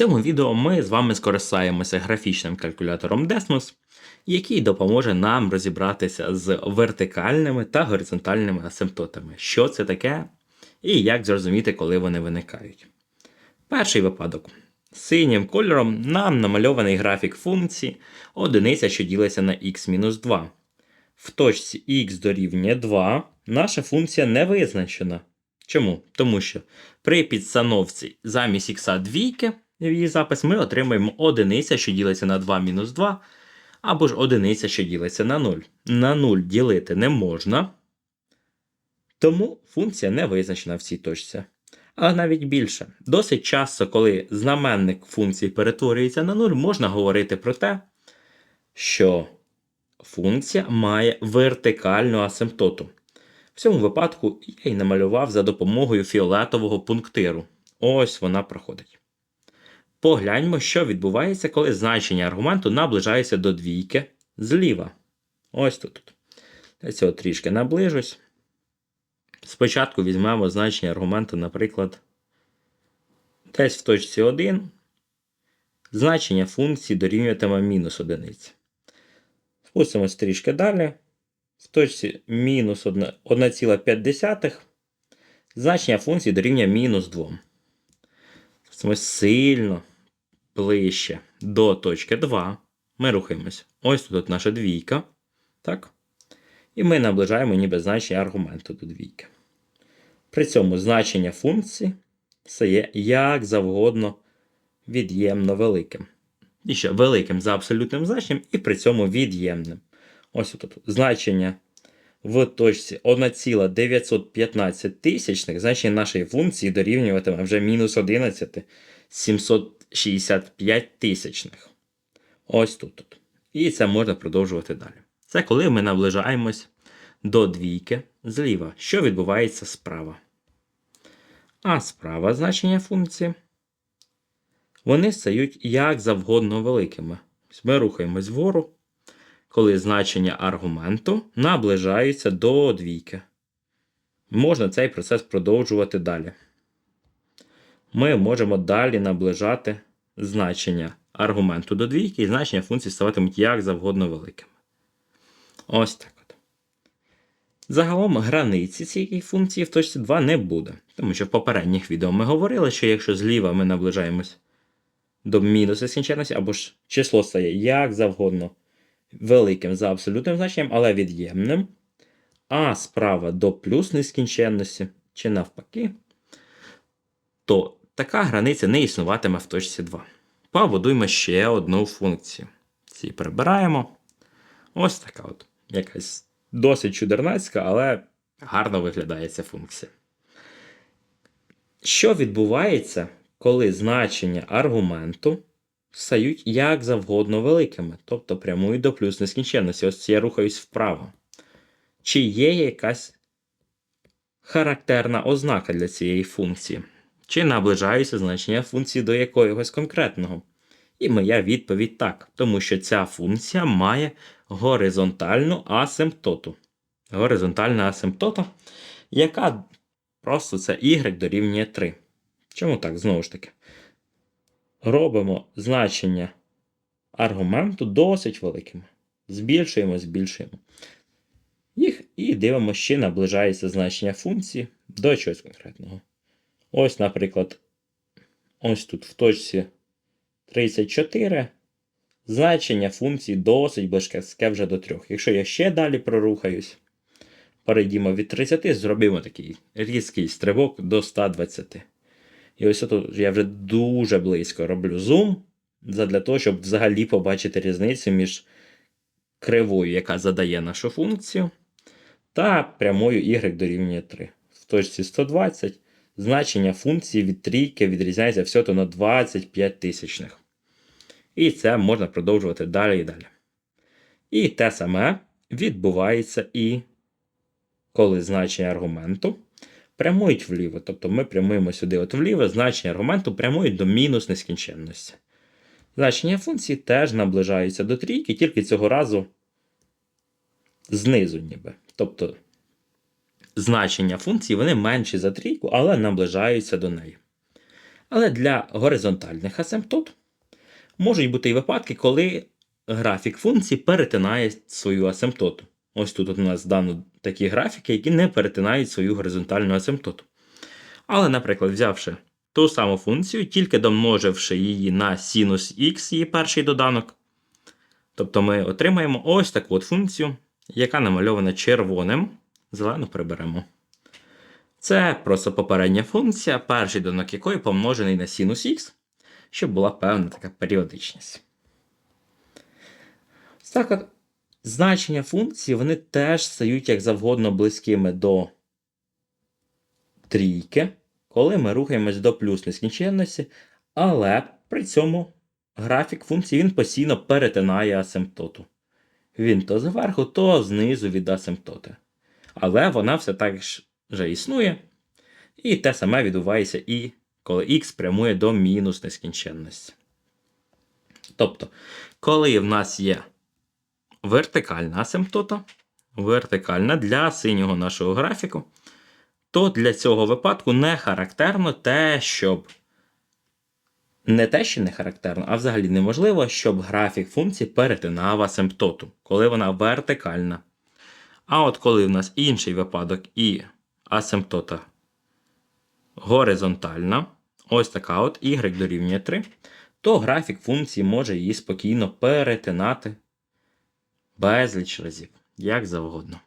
цьому відео ми з вами скористаємося графічним калькулятором Desmos, який допоможе нам розібратися з вертикальними та горизонтальними асимптотами, що це таке і як зрозуміти, коли вони виникають. Перший випадок. Синім кольором нам намальований графік функції одиниця, що ділиться на x-2. В точці x дорівнює 2 наша функція не визначена. Чому? Тому що при підстановці замість х двійки її запис ми отримаємо одиниця, що ділиться на 2 мінус 2, або ж одиниця, що ділиться на 0. На 0 ділити не можна, тому функція не визначена в цій точці. Але навіть більше. Досить часто, коли знаменник функції перетворюється на 0, можна говорити про те, що функція має вертикальну асимптоту. В цьому випадку я її намалював за допомогою фіолетового пунктиру. Ось вона проходить. Погляньмо, що відбувається, коли значення аргументу наближається до двійки зліва. Ось тут. Я цього трішки наближусь. Спочатку візьмемо значення аргументу, наприклад, десь в точці 1. Значення функції дорівнюватиме мінус одиниці. Спустимось трішки далі. В точці мінус 1,5 значення функції дорівнює мінус 2. Спустимось сильно ближче до точки 2. Ми рухаємось. Ось тут наша двійка. Так? І ми наближаємо ніби значення аргументу до двійки. При цьому значення функції стає як завгодно від'ємно великим. І ще великим за абсолютним значенням, і при цьому від'ємним. Ось тут значення в точці 1,915 тисячних, значення нашої функції дорівнюватиме вже мінус 11 765 тисячних. Ось тут. тут. І це можна продовжувати далі. Це коли ми наближаємось до двійки зліва. Що відбувається справа? А справа значення функції. Вони стають як завгодно великими. Ми рухаємось вгору, коли значення аргументу наближаються до двійки. Можна цей процес продовжувати далі. Ми можемо далі наближати значення аргументу до двійки, і значення функції ставатимуть як завгодно великими. Ось так от. Загалом границі цієї функції в точці 2 не буде. Тому що в попередніх відео ми говорили, що якщо зліва ми наближаємось до мінус нескінченності, або ж число стає як завгодно великим за абсолютним значенням, але від'ємним, а справа до плюс нескінченності, чи навпаки, то така границя не існуватиме в точці 2. Побудуємо ще одну функцію. Ці прибираємо. Ось така от якась досить чудернацька, але гарно виглядає ця функція. Що відбувається, коли значення аргументу стають як завгодно великими, тобто прямують до плюс нескінченності. Ось я рухаюсь вправо. Чи є якась характерна ознака для цієї функції? Чи наближаються значення функції до якогось конкретного? І моя відповідь так, тому що ця функція має горизонтальну асимптоту. Горизонтальна асимптота, яка просто це y дорівнює 3. Чому так? Знову ж таки. Робимо значення аргументу досить великими. Збільшуємо, збільшуємо їх і дивимося, чи наближається значення функції до чогось конкретного. Ось, наприклад, ось тут в точці 34 значення функції досить близьке вже до 3. Якщо я ще далі прорухаюсь, перейдімо від 30, зробимо такий різкий стрибок до 120. І ось тут я вже дуже близько роблю зум, для того, щоб взагалі побачити різницю між кривою, яка задає нашу функцію, та прямою y дорівнює 3. В точці 120 значення функції від трійки відрізняється всього на 25 тисячних. І це можна продовжувати далі і далі. І те саме відбувається і коли значення аргументу прямують вліво. Тобто ми прямуємо сюди от вліво, значення аргументу прямують до мінус нескінченності. Значення функції теж наближаються до трійки, тільки цього разу знизу ніби. Тобто значення функції вони менші за трійку, але наближаються до неї. Але для горизонтальних асимптот можуть бути і випадки, коли графік функції перетинає свою асимптоту. Ось тут у нас дано такі графіки, які не перетинають свою горизонтальну асимптоту. Але, наприклад, взявши ту саму функцію, тільки домноживши її на синус х, її перший доданок, тобто ми отримаємо ось таку от функцію, яка намальована червоним, зелену приберемо. Це просто попередня функція, перший доданок якої помножений на синус х, щоб була певна така періодичність. Ось Так значення функції вони теж стають як завгодно близькими до трійки, коли ми рухаємось до плюс нескінченності, але при цьому графік функції він постійно перетинає асимптоту. Він то зверху, то знизу від асимптоти. Але вона все так же існує. І те саме відбувається і коли х прямує до мінус нескінченності. Тобто, коли в нас є вертикальна асимптота, вертикальна для синього нашого графіку, то для цього випадку не характерно те, щоб не те, що не характерно, а взагалі неможливо, щоб графік функції перетинав асимптоту, коли вона вертикальна. А от коли в нас інший випадок і асимптота горизонтальна, ось така от y дорівнює 3, то графік функції може її спокійно перетинати безліч разів, як завгодно.